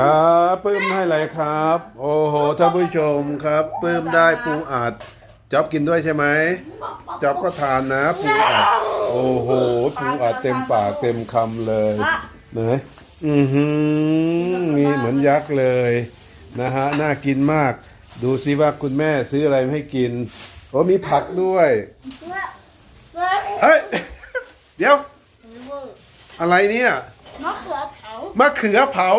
อ่าปลื้มให้อะไรครับ โอ้โหท่านผู้ชมครับปลื้มได้ปูอัดจ๊อบกินด้วยใช่ไหมจ๊อบก็ทานนะปูอัดโอ้โหปูอัดเต็มปากเต็มคำเลยไหนอือหือมีเหมือนยักษ์เลยนะฮะน่ากินมาก ดูซิว่าคุณแม่ซื้ออะไรมาให้กินโอ้มีผักด้วยเฮ้ยเดี๋ยว อะไรเนี่ยมะเขือเผามะเขือเผา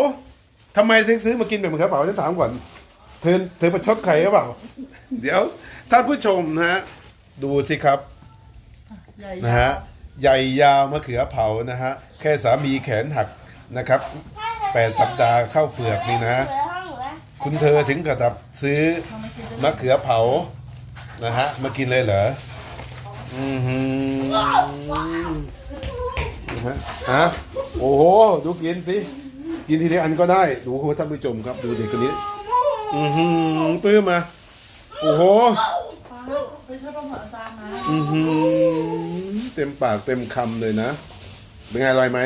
ทำไมถึงซื้อมากินเป็นมะเขือเผาฉันถามก่อน เธอเธอประชดใครหรือเปล่า เดี๋ยวท่านผู้ชมนะฮะดูสิครับใหญ่นะฮะใหญ่ยาวมะเขือเผานะฮะแค่สามีแขนหักนะครับแปดสัปดาห์เข้าเฟือกนี่นะ คุณเธอถึงกับตับซื้อมะเขือเผานะฮะมากินเลยเหรออือหือนะฮะฮะโอ้โหดูกินสิ กินทีเดียวอันก็ได้ดูท่านผู้ชมครับดูเด็กคนนี้ อือหือปื้มมาโอ้โหไปช่วยป้าหมอตามมาอือหือเต็มปากเต็มคำเลยนะ เป็นไงอร่อยไหม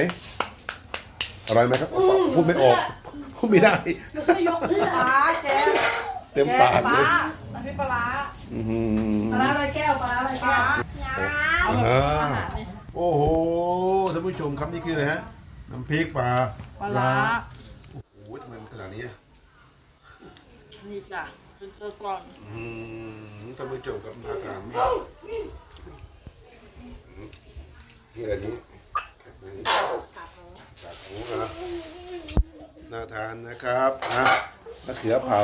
อร่อยไหมครับพูดไม่ออกพูดไม่ได้มันก็ยกขึ้นปลาแกเต็มปากเลยน้ำพริกปลาร้าอือหืปลาร้าอะไรแก้วปลาร้าอะไรแก้วออ่าโอ้โหท่านผู้ชมครับนี่คืออะไรฮะน้ำพริกปลา ปลาร้าโอ้โหทำไมมันขนาดนี้อะนี่จ้ะเป็นตัวก่อนอืมท่านผู้ชมครับน่าทานมากที่อะไรนี้จากหมูนะน่าทานนะครับอะมะเขือเผา